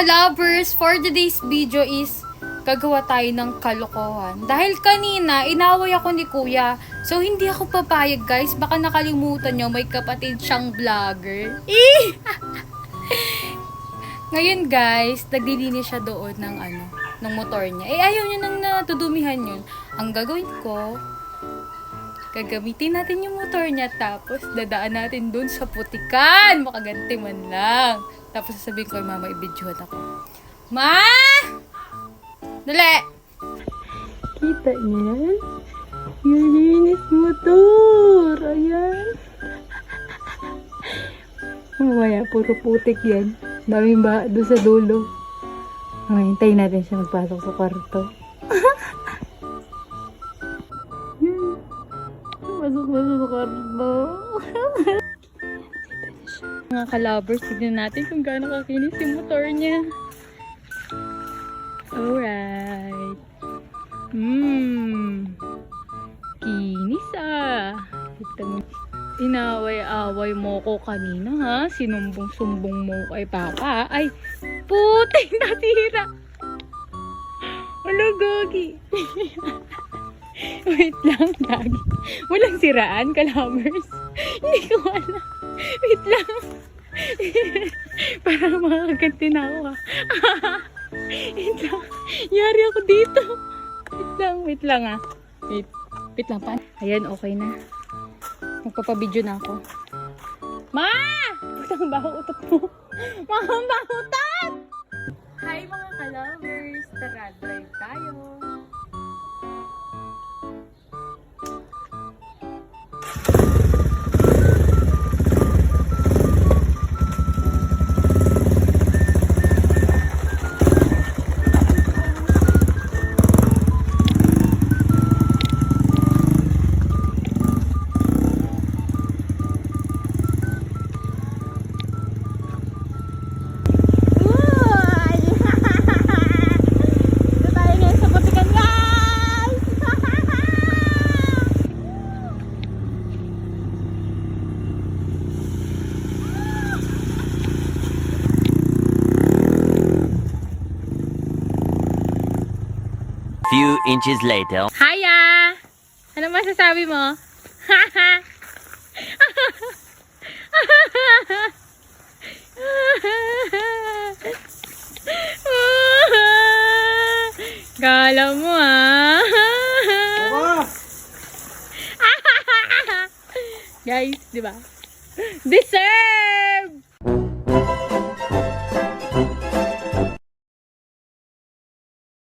ka-lovers, for today's video is gagawa tayo ng kalokohan. Dahil kanina, inaway ako ni kuya. So, hindi ako papayag guys. Baka nakalimutan nyo, may kapatid siyang vlogger. Eh! Ngayon guys, naglilinis siya doon ng ano, ng motor niya. Eh, ayaw niya nang natudumihan yun. Ang gagawin ko, gagamitin natin yung motor niya tapos dadaan natin doon sa putikan. Makaganti man lang. Tapos sasabihin ko mama, ibidyohan ako. Ma! Dali! Kita niya? Yung linis motor. Ayan. Mamaya, puro putik yan. Daming ba doon sa dulo. Hintayin natin siya magpasok sa kwarto. Sa kwarto. Mga ka-lovers, tignan natin kung gaano kakinis yung motor niya. Alright. Mmm. Kinis ah. Kita mo. Inaway-away mo ko kanina ha. Sinumbong-sumbong mo kay Papa. Ay, puting natira. Ano, Gogi? Wait lang, Gagi. Walang siraan, ka-lovers. Hindi ko alam. Wait lang. Para makakaganti na ako ha. wait lang. Yari ako dito. Wait lang, wait lang ah. Wait. Wait lang pa. Ayan, okay na. Magpapabidyo na ako. Ma! Putang baho utot mo. Ang baho utot! Hi mga ka-lovers! Tara, drive Few inches later. Hiya! Ano masasabi mo? Gala mo ah. Guys, di ba? Deserve!